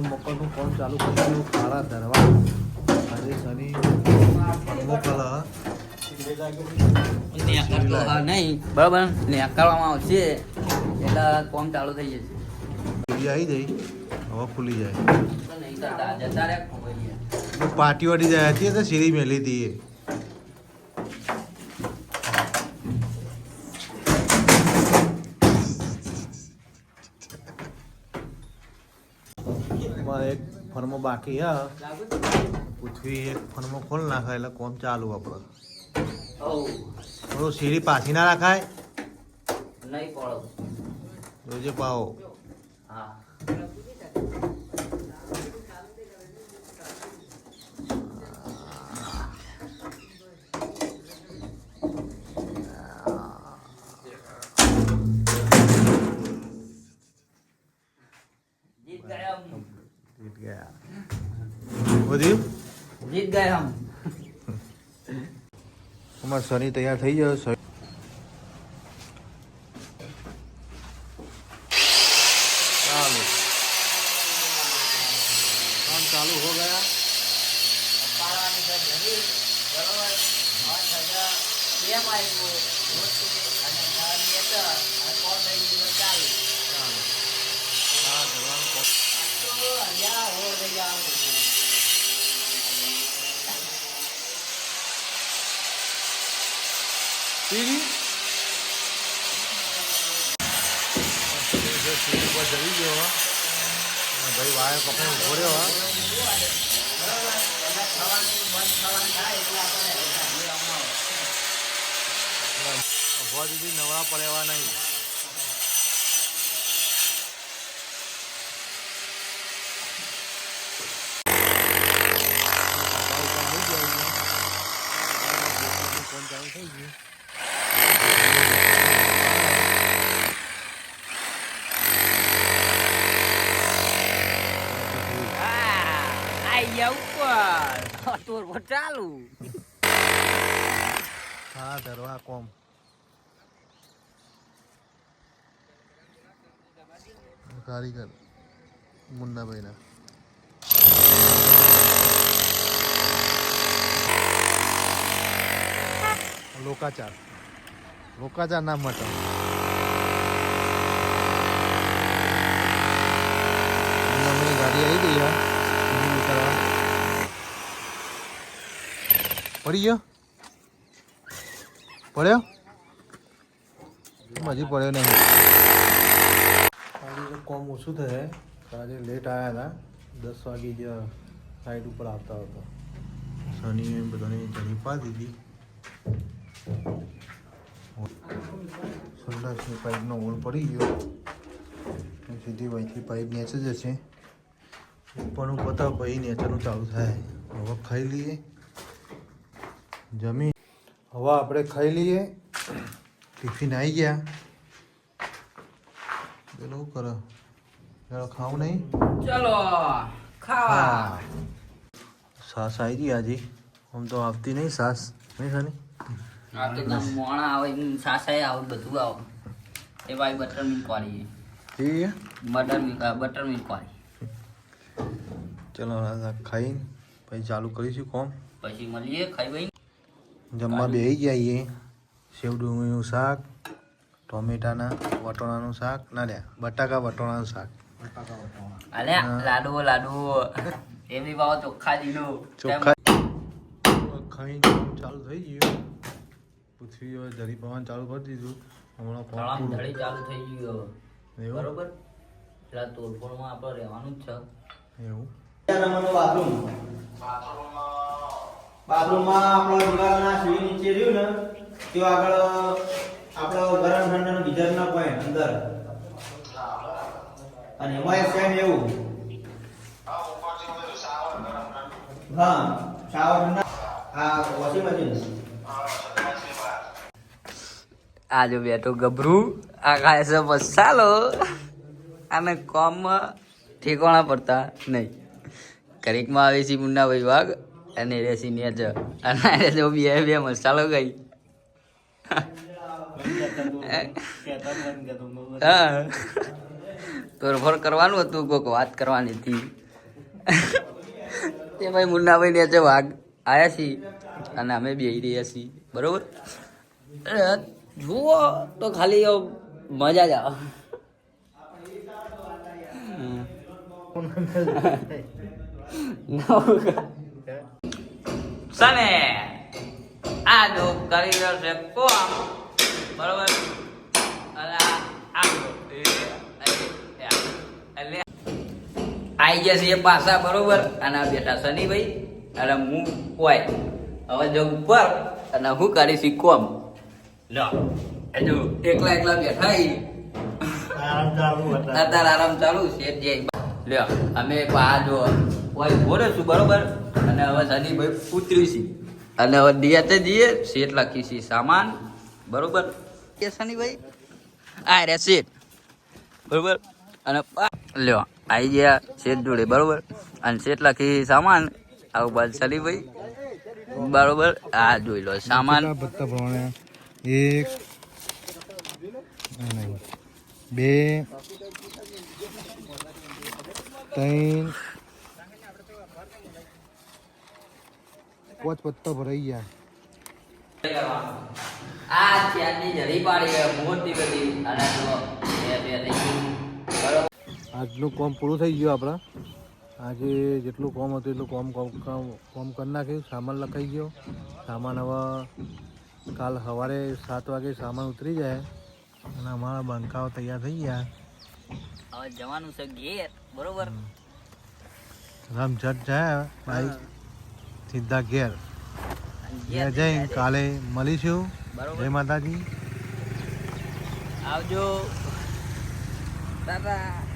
નવા મકરનું કામ ચાલુ કરી દીધું કાળા ધરવા આજે શનિ મોકલ નહીં. બરાબર. નેકાળવામાં આવશે. એટલે કોમ ચાલુ થઈ જશે. આવી જઈ હવે ખુલી જાય. પાટી વાટી જાય. હતી તો સીડી મેલી હતી એમાં એક ફર્મો બાકી હા. પૃથ્વી એક ફર્મો ખોલ નાખાય એટલે કોમ ચાલુ આપણે ઓ થોડું સીડી પાછી ના રાખાય. નહીં પડો. જોજે પાવો. હા. જીત આમ. અમાર શનિ તૈયાર થઈ ગયો શનિ ચાલુ. કામ ચાલુ હો ગયા. બરોબર પાંચ હજાર બે માઇકો અને કોણ થઈ ગયું ચાલુ. હા જવાનું થઈ જવાનું સીડી સીડી ઉપર ચડી ગયો હો. ભાઈ વાયર પકડો ઊભો રહ્યો હો. નવરા પડેવા નહીં થાય એટલે આપણે સાંભળવામાં આવે. ઊભા દીધી નવરા પડ્યા નહીં કોણ ચાલુ થઈ ગયું Ah, આઈ ઉપર ટોર પર ચાલુ હા ધરવા કોમ કારીગર મુન્નાભાઈના લોકાચાર લોકાચાર નામ માટે મુન્નાભાઈની ગાડી આવી ગઈ યાર પડી ગયો? પડ્યો? હજી પડ્યો નહીં. આજે કોમ ઓછું થશે આજે લેટ આવ્યા હતા. દસ વાગે જ સાઈડ ઉપર આવતા હતા શનિએ બધાને જણી પા દીધી. સંડાસની પાઇપનો હોલ પડી ગયો. સીધી વહીથી પાઇપ નેચે જશે ઉપરનું પતા પછી નેચરનું ચાલુ થાય. હવે ખાઈ લઈએ. જમી. હવે આપણે ખાઈ લઈએ. ટિફિન આવી ગયા. પેલો શું કરે? ચાલો ખાવું નહીં? ચલો ખાવા હા. સાસ આવી ગઈ આજે. આમ તો આવતી નહીં સાસ. નહીં સાની? આ તો ના મોણા આવે એમ સાસાએ આવે બધું આવે. એ ભાઈ બટર મિલ્ક વાળી ઠીક છે બટર મિલ્ક બટર મિલ્ક વાળી. ચલો આ ખાઈને પછી ચાલુ કરીશું કોમ. પછી મળીએ ખાઈ ભાઈ જમવા બેસી જઈએ. સેવ ડુંગળીનું શાક ટોમેટાના વટોણાનું શાક ના લે બટાકા વટોણાનું શાક. અલ્યા હા. લાડુ લાડુ. એમની બાબા ચોખ્ખા દીધું ચોખ્ખા. ખાઈને ચાલુ થઈ ગયું. પૃથ્વી હવે ધરી પવન ચાલુ કરી દીધું. હમણાં તળામ ચાલુ થઈ ગયું બરોબર? એટલે તોડફોડમાં આપણે રહેવાનું જ છે. એવું? બાથરૂમ. બાથરૂમમાં આપણો દિવાલના સીડી નીચે રહ્યું ને તે આગળ આપણો ગરમ ઠંડાનું ગીઝરના પોઈન્ટ અંદર. અને એમાં સેમ એવું. હા શાવર આ વોશિંગ મશીન આ જો બેઠો ગભરું. આ ખાય છે મસાલો. અને કોમમાં ઠેકાણા પડતા નહીં. કરીકમાં આવે છે મુન્નાભાઈ વાઘ અને રેસી ને જ અને જો બે બે મસાલો ગઈ હા. તોરફોર કરવાનું હતું કોઈક વાત કરવાની હતી. તે ભાઈ મુન્નાભાઈ ને જે વાઘ આવ્યા છીએ. અને અમે બે રહ્યા છીએ. બરોબર? જુઓ તો ખાલી મજા જ આવે. સને આ જો કરી રહ્યો છે કોમ બરોબર? અને જો. એટલે આઈ ગયા છે પાછા બરોબર? અને આ બેઠા શનિભાઈ અને હું હોય હવે જો ઉપર અને હું કરીશ કોમ. લો હજુ એકલા એકલા બેઠા. અત્યારે આરામ ચાલુ છે જે લ્યો, અમે પા જો હોય બોલે છું બરોબર? અને હવે શનિભાઈ ઉતરી છે. અને હવે દિયાતે જઈએ શેઠ લખી છે સામાન, બરોબર? કે શનિભાઈ આ રે શેઠ, બરોબર? અને લ્યો આવી ગયા શેઠ જોડે, બરોબર? અને શેઠ લખી સામાન, આવું બાદ શનિભાઈ બરોબર? આ જોઈ લો, સામાન. એક બે ત્રણ. પાંચ પત્તા ભરાઈ ગયા. આ ચારની જરી પાડી મોટી બધી. અને જો બે બે થઈ ગયું બરોબર. આજનું કોમ પૂરું થઈ ગયું આપણા. આજે જેટલું કોમ હતું એટલું કોમ કોમ કામ કોમ કરી નાખ્યું સામાન લખાઈ ગયો. સામાન હવે કાલ સવારે સાત વાગે સામાન ઉતરી જાય. અને અમારા બંકાઓ તૈયાર થઈ ગયા. હવે જવાનું છે ઘેર બરોબર? રમઝટ જાય ભાઈ. સીધા ઘેર. ઘેર જઈ કાલે મળીશું. બરોબર. જય માતાજી. આવજો. દાદા